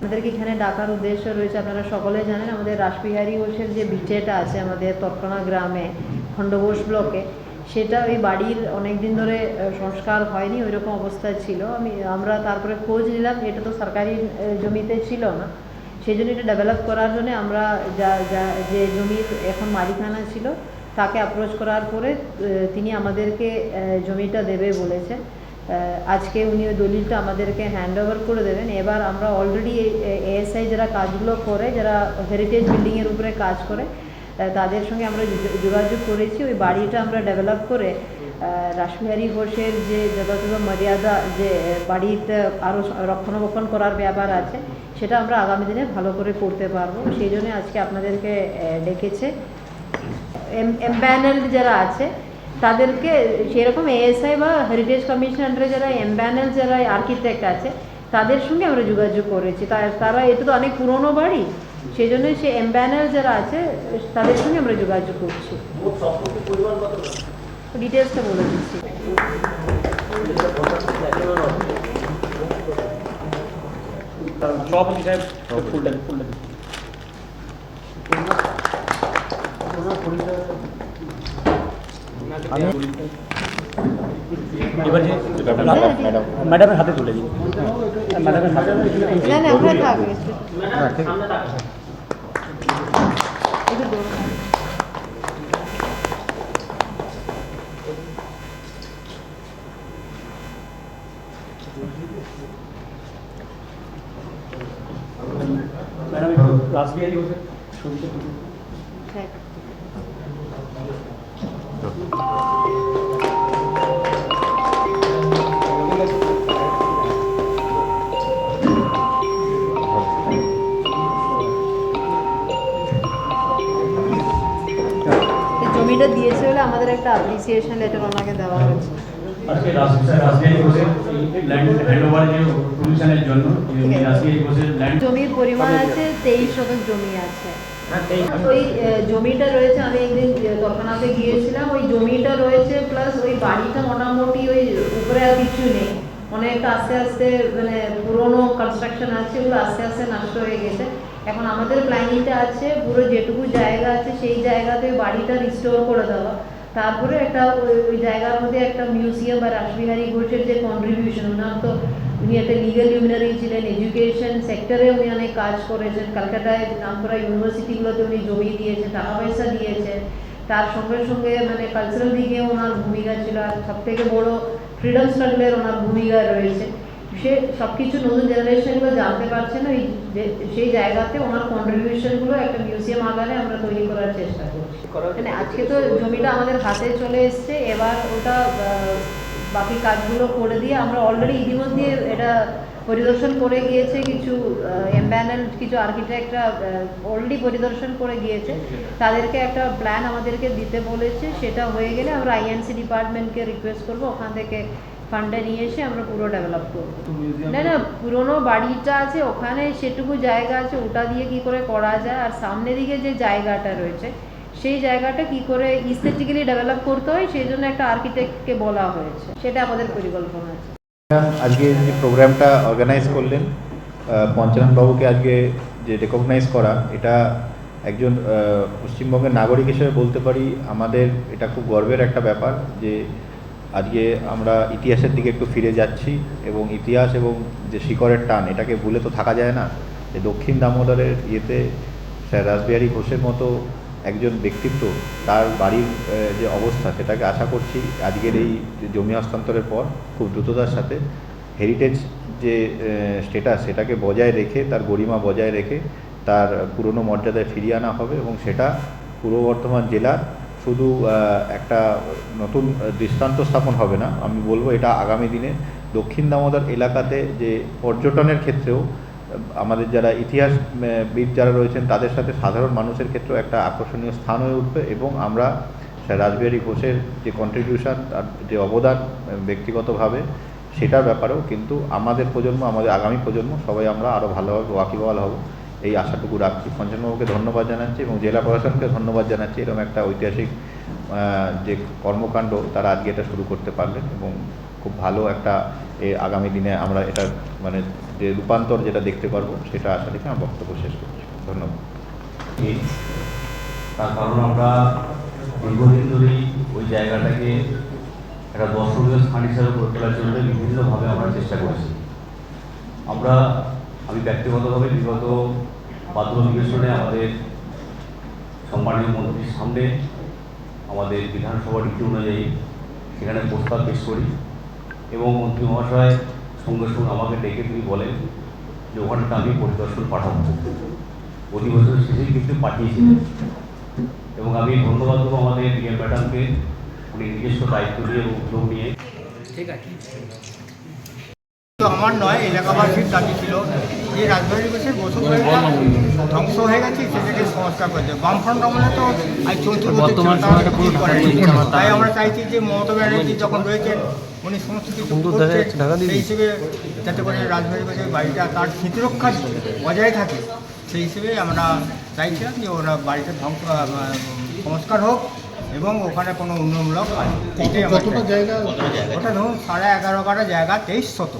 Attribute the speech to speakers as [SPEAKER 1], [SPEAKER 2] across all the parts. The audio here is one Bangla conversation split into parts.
[SPEAKER 1] আমাদেরকে এখানে ডাকার উদ্দেশ্য রয়েছে আপনারা সকলে জানেন আমাদের রাসবিহারী ঘোষের যে বিচেটা আছে আমাদের তর্কনা গ্রামে খণ্ডঘোষ ব্লকে সেটা ওই বাড়ির অনেক দিন ধরে সংস্কার হয়নি ওই রকম অবস্থায় ছিল। আমি আমরা তারপরে খোঁজ নিলাম এটা তো সরকারি জমিতে ছিল না। সেই জন্য এটা ডেভেলপ করার জন্য আমরা যা যা যে জমির এখন মালিকানা ছিল তাকে অ্যাপ্রোচ করার পরে তিনি আমাদেরকে জমিটা দেবে বলেছে আহ, আজকে উনি ওই দলিলটা আমাদেরকে হ্যান্ড ওভার করে দেবেন। এবার আমরা অলরেডি এএসআই যারা কাজগুলো করে, যারা হেরিটেজ বিল্ডিংয়ের উপরে কাজ করে তাদের সঙ্গে আমরা যোগাযোগ করেছি। ওই বাড়িটা আমরা ডেভেলপ করে রাসবিহারী ঘোষের যে যথাযথ মর্যাদা, যে বাড়িতে আরও রক্ষণাবেক্ষণ করার ব্যাপার আছে, সেটা আমরা আগামী দিনে ভালো করে করতে পারব। সেই জন্য আজকে আপনাদেরকে ডেকেছে। এমপ্যানেলড যারা আছে তাদেরকে সেরকম এএসআই বা হেরিটেজ কমিশন আন্ডারে যারা এমপ্যানেল যারা আর্কিটেক্ট আছে তাদের সঙ্গে আমরা যোগাযোগ করেছি। তা- তারা এটা তো অনেক পুরনো বাড়ি সেই জন্য সে এমপ্যানেল যারা আছে তাদের সঙ্গে আমরা যোগাযোগ করছি। ডিটেলসটা বলে দিচ্ছি।
[SPEAKER 2] এবার যে ম্যাডামের হাতে তুলে দিন ম্যাডামের হাতে
[SPEAKER 1] না না ওখানে থাকবে একটু দৌড়।
[SPEAKER 2] ম্যাডাম একটু রাসবিহারী ঘোষের ছবিটা তুলুন।
[SPEAKER 1] হ্যাঁ। এই জমিটা দিয়েছে বলে আমাদের একটা অ্যাপ্রিসিয়েশন লেটার ওনাকে দেওয়া হয়েছে।
[SPEAKER 3] আজকে রাস- রাসবিহারী ল্যান্ড হ্যান্ডওভার যে পজিশনের জন্য এই রাসবিহারী ল্যান্ড
[SPEAKER 1] জমির পরিমাণ আছে তেইশ শতক জমি আছে। ওই জমিটা রয়েছে, আমি একদিন তৎক্ষণাতে গিয়েছিলাম, ওই জমিটা রয়েছে প্লাস ওই বাড়িটা মোটামুটি ওই উপরে আর কিছু নেই। অনেকটা আস্তে আস্তে মানে পুরোনো কনস্ট্রাকশন আছে, ওগুলো আস্তে আস্তে নষ্ট হয়ে গেছে। এখন আমাদের প্ল্যানিংটা আছে, পুরো যেটুকু জায়গা আছে, সেই জায়গাতে বাড়িটা রিস্টোর করে দেওয়া। তারপরে একটা ওই জায়গার মধ্যে একটা মিউজিয়াম বা রাসবিহারী ঘোষের যে কন্ট্রিবিউশন ওনার তো উনি একটা লিগাল ইউনারি ছিলেন এডুকেশন সেক্টরে উনি অনেক কাজ করেছেন। কলকাতায় নামকরা ইউনিভার্সিটিগুলোতে উনি জমি দিয়েছেন টাকা পয়সা দিয়েছেন তার সঙ্গে সঙ্গে মানে কালচারাল দিকে ওনার ভূমিকা ছিল। আর সব থেকে বড় ফ্রিডম স্ট্রাগলের ওনার ভূমিকা রয়েছে। সে সব কিছু নতুন জেনারেশনগুলো জানতে পারছে না। ওই যে- সেই জায়গাতে ওনার কন্ট্রিবিউশনগুলো একটা মিউজিয়াম আকারে আমরা তৈরি করার চেষ্টা করছি। মানে আজকে তো জমিটা আমাদের হাতে চলে এসছে। এবার ওটা বাকি কাজগুলো করে দিয়ে আমরা অলরেডি ইতিমধ্যে এটা পরিদর্শন করে গিয়েছে কিছু এমপ্যানেল কিছু আর্কিটেক্টরা অলরেডি পরিদর্শন করে গিয়েছে। তাদেরকে একটা প্ল্যান আমাদেরকে দিতে বলেছে সেটা হয়ে গেলে আমরা আইএনসি ডিপার্টমেন্টকে রিকোয়েস্ট করব ওখান থেকে ফান্ডে নিয়ে এসে আমরা পুরো ডেভেলপ করব। না না পুরোনো বাড়িটা আছে ওখানে সেটুকু জায়গা আছে ওটা দিয়ে কি করে করা যায় আর সামনে দিকে যে জায়গাটা রয়েছে সেই জায়গাটা কি করে ইস্থেটিক্যালি ডেভেলপ করতে হয়, সেই জন্য একটা আর্কিটেক্টকে বলা হয়েছে। সেটা আমাদের পরিকল্পনা আছে।
[SPEAKER 4] আজকে যে প্রোগ্রামটা অর্গানাইজ করলেন বাবুকে আজকে যে রেকগনাইজ করা, এটা একজন পশ্চিমবঙ্গের নাগরিক হিসেবে বলতে পারি, আমাদের এটা খুব গর্বের একটা ব্যাপার যে আজকে আমরা ইতিহাসের দিকে একটু ফিরে যাচ্ছি এবং ইতিহাস এবং যে শিকড়ের টান, এটাকে ভুলে তো থাকা যায় না। যে দক্ষিণ দামোদরের ইয়েতে স্যার রাসবিহারী ঘোষের মতো একজন ব্যক্তিত্ব, তার বাড়ির যে অবস্থা সেটাকে আশা করছি আজকের এই জমি হস্তান্তরের পর খুব দ্রুততার সাথে হেরিটেজ যে স্টেটাস সেটাকে বজায় রেখে, তার গরিমা বজায় রেখে, তার পুরনো মর্যাদায় ফিরিয়ে আনা হবে এবং সেটা পূর্ব বর্ধমান জেলার শুধু একটা নতুন দৃষ্টান্ত স্থাপন হবে না। আমি বলব এটা আগামী দিনে দক্ষিণ দামোদর এলাকাতে যে পর্যটনের ক্ষেত্রেও আমাদের যারা ইতিহাস আহ, বিদ যারা রয়েছেন তাদের সাথে সাধারণ মানুষের ক্ষেত্রেও একটা আকর্ষণীয় স্থান হয়ে উঠবে এবং আমরা স্যার রাসবিহারী ঘোষের যে কন্ট্রিবিউশন তার যে অবদান ব্যক্তিগতভাবে সেটার ব্যাপারেও কিন্তু আমাদের প্রজন্ম আমাদের আগামী প্রজন্ম সবাই আমরা আরও ভালোভাবে ওয়াকিবহাল হব। এই আশাটুকু রাখছি। পঞ্চানবাবুকে ধন্যবাদ জানাচ্ছি এবং জেলা প্রশাসনকে ধন্যবাদ জানাচ্ছি। এরকম একটা ঐতিহাসিক যে কর্মকাণ্ড তারা আজকে এটা শুরু করতে পারলেন এবং খুব ভালো একটা আগামী দিনে আমরা এটা মানে যে রূপান্তর যেটা দেখতে পারব, সেটা আশা রেখে আমার বক্তব্য শেষ করছি। ধন্যবাদ।
[SPEAKER 3] তার কারণ আমরা দীর্ঘদিন ধরেই ওই জায়গাটাকে একটা দর্শনীয় স্থান হিসাবে করে তোলার জন্য বিভিন্নভাবে আমরা চেষ্টা করেছি। আমরা, আমি ব্যক্তিগতভাবে বিগত বাদ্য অধিবেশনে আমাদের সম্মানীয় মন্ত্রীর সামনে আমাদের বিধানসভা নীতি অনুযায়ী সেখানে প্রস্তাব পেশ করি এবং মন্ত্রী মহাশয় সঙ্গে সঙ্গে আমাকে ডেকে তিনি বলেন যে ওখানটা আমি পরিদর্শন পাঠাবো। অধিবেশন শেষেই কিন্তু পাঠিয়েছিলেন এবং আমি ধন্যবাদ দেবো আমাদের ডিএম ম্যাডামকে। উনি নিজস্ব দায়িত্ব নিয়ে এবং উদ্যোগ নিয়ে।
[SPEAKER 5] তো আমার নয় এলাকাবাসীর দাবি ছিল যে রাজবাড়ি বসে বসতবাড়িটা ধ্বংস হয়ে গেছে সেটাকে সংস্কার করতে বামফ্রন্ট আমলে তো আজ সময়টা পুরো তাই আমরা চাইছি যে মমতা ব্যানার্জি যখন রয়েছেন উনি সমস্ত কিছু করছেন সেই হিসেবে যাতে করে রাজবাড়ি বসে বাড়িটা তার স্মৃতিরক্ষা বজায় থাকে সেই হিসেবে আমরা চাইছিলাম যে ওরা বাড়িটা ধ্বংস সংস্কার হোক এবং ওখানে কোনো উন্নয়নমূলক ওটা ধরুন সাড়ে এগারো কাটা জায়গা তেইশ শত।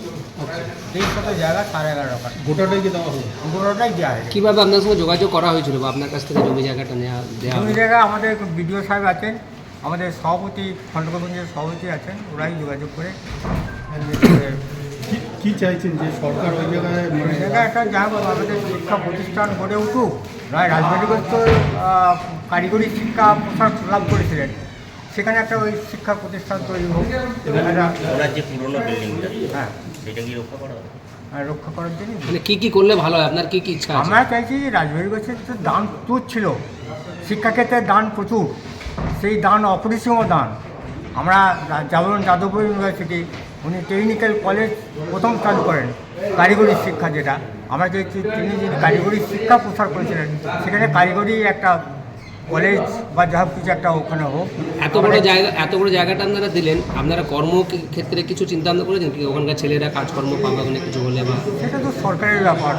[SPEAKER 5] তেইশ শত জায়গা সাড়ে এগারো কাটা
[SPEAKER 6] গোটাটাই কি দেওয়া হবে
[SPEAKER 5] পুরোটাই দেওয়া হয়েছে
[SPEAKER 7] কীভাবে আপনার সঙ্গে যোগাযোগ করা হয়েছিল বা আপনার কাছ থেকে জমি জায়গাটা নেওয়া দেওয়া
[SPEAKER 5] জমি? জায়গা আমাদের বিডিও সাহেব আছেন আমাদের সভাপতি খণ্ডগোবিন্দের সভাপতি আছেন ওরাই যোগাযোগ করে
[SPEAKER 6] কি- কি চাইছেন যে সরকার ওই জায়গায়? মানে
[SPEAKER 5] একটা যা হোক আমাদের শিক্ষা প্রতিষ্ঠান গড়ে উঠুক। রায় রাজবাড়িগঞ্জ তো কারিগরি শিক্ষা প্রসার লাভ করেছিলেন। সেখানে একটা ওই শিক্ষা প্রতিষ্ঠান তৈরি হোক।
[SPEAKER 8] যে পুরনো বিল্ডিংটা
[SPEAKER 5] হ্যাঁ।
[SPEAKER 8] সেটা কি রক্ষা করা
[SPEAKER 5] আর রক্ষা করার জন্য
[SPEAKER 7] মানে কি কি করলে ভালো হয়? আপনার কি কি ইচ্ছা
[SPEAKER 5] আমরা চাইছি যে রাজবাড়ি গোছের তো দান প্রচুর ছিল। শিক্ষাক্ষেত্রে দান প্রচুর। সেই দান, অপরিসীম দান। আমরা জাগরণ যাদবপুর ইউনিভার্সিটি, উনি টেকনিক্যাল কলেজ প্রথম চালু করেন, কারিগরি শিক্ষা যেটা। আমরা যে তিনি যে কারিগরি শিক্ষা প্রসার করেছিলেন, সেখানে কারিগরি একটা কলেজ বা যা কিছু একটা ওখানে হোক।
[SPEAKER 7] এত বড় জায়গা এত বড় জায়গাটা আপনারা দিলেন আপনারা কর্ম ক্ষেত্রে কিছু চিন্তা ভাবনা করেছেন কি ওখানকার ছেলেরা কাজকর্ম পাবে ওখানে কিছু হলে বা?
[SPEAKER 5] সেটা তো সরকারের ব্যাপার।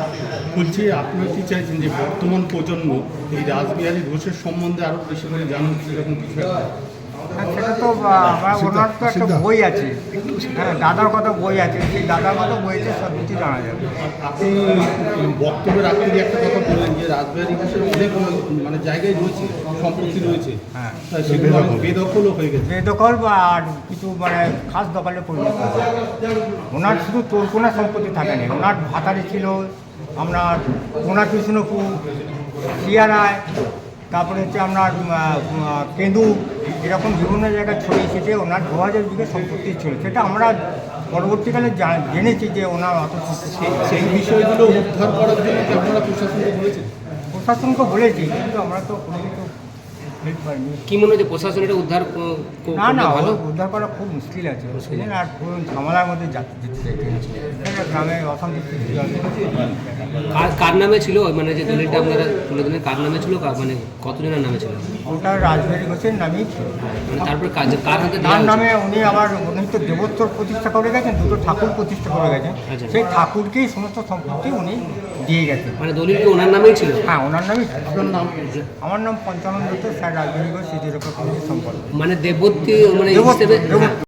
[SPEAKER 6] বলছি আপনি কি চাইছেন যে বর্তমান প্রজন্ম এই রাসবিহারী ঘোষের সম্বন্ধে আরও বেশি করে জানুন এরকম কিছু?
[SPEAKER 5] হ্যাঁ সেটা তো ওনার তো একটা বই আছে। হ্যাঁ দাদার কথা বই আছে? সেই দাদার কথা বইতে সব কিছু জানা যাবে।
[SPEAKER 6] আপনি বক্তব্যের আগে দিয়ে একটা কথা বললেন যে রাসবিহারী ঘোষের অনেক মানে জায়গায় রয়েছে সম্পত্তি রয়েছে।
[SPEAKER 5] হ্যাঁ।
[SPEAKER 6] সেগুলো বেদখলও হয়ে গেছে।
[SPEAKER 5] বেদখল বা আর কিছু মানে খাস দখলে পরিণত। ওনার শুধু তোরকোনা সম্পত্তি থাকেনি ওনার ভাতারে ছিল আপনার কোনা কৃষ্ণপুর শিয়ারায় তারপরে হচ্ছে আপনার কেঁদু এরকম বিভিন্ন জায়গায় ছড়িয়ে ছিটে ওনার দু হাজার বিঘে সম্পত্তি ছিল। সেটা আমরা পরবর্তীকালে জেনেছি যে ওনার অত
[SPEAKER 6] সেই- সেই বিষয়গুলো উদ্ধার করার জন্য আপনারা প্রশাসনকে বলেছেন?
[SPEAKER 5] প্রশাসনকে বলেছি কিন্তু আমরা তো কোনো কিছু
[SPEAKER 7] কি মনে হচ্ছে প্রশাসন এটা উদ্ধার
[SPEAKER 5] না না
[SPEAKER 7] ভালো?
[SPEAKER 5] উদ্ধার করা খুব মুশকিল আছে। আর ঝামেলার মধ্যে গ্রামে হবে।
[SPEAKER 7] কার নামে ছিল? মানে যে দলিলটা আপনারা তুলে দিলেন কার নামে ছিল? মানে কতজনের নামে ছিল?
[SPEAKER 5] ওটা রাজবাড়ি ঘোষের নামই ছিল।
[SPEAKER 7] মানে তারপরে কাজ কার হাতে
[SPEAKER 5] তার নামে উনি আবার উনি তো দেবোত্তর প্রতিষ্ঠা করে গেছেন দুটো ঠাকুর প্রতিষ্ঠা করে গেছেন।
[SPEAKER 7] আচ্ছা।
[SPEAKER 5] সেই ঠাকুরকেই সমস্ত সম্পত্তি উনি দিয়ে গেছেন।
[SPEAKER 7] মানে দলিল কি ওনার নামেই ছিল?
[SPEAKER 5] হ্যাঁ ওনার নামই ছিল। আমার নাম পঞ্চানন্দ স্যার। স্মৃতিরক্ষা সম্পর্ক।
[SPEAKER 7] মানে দেবতী মানে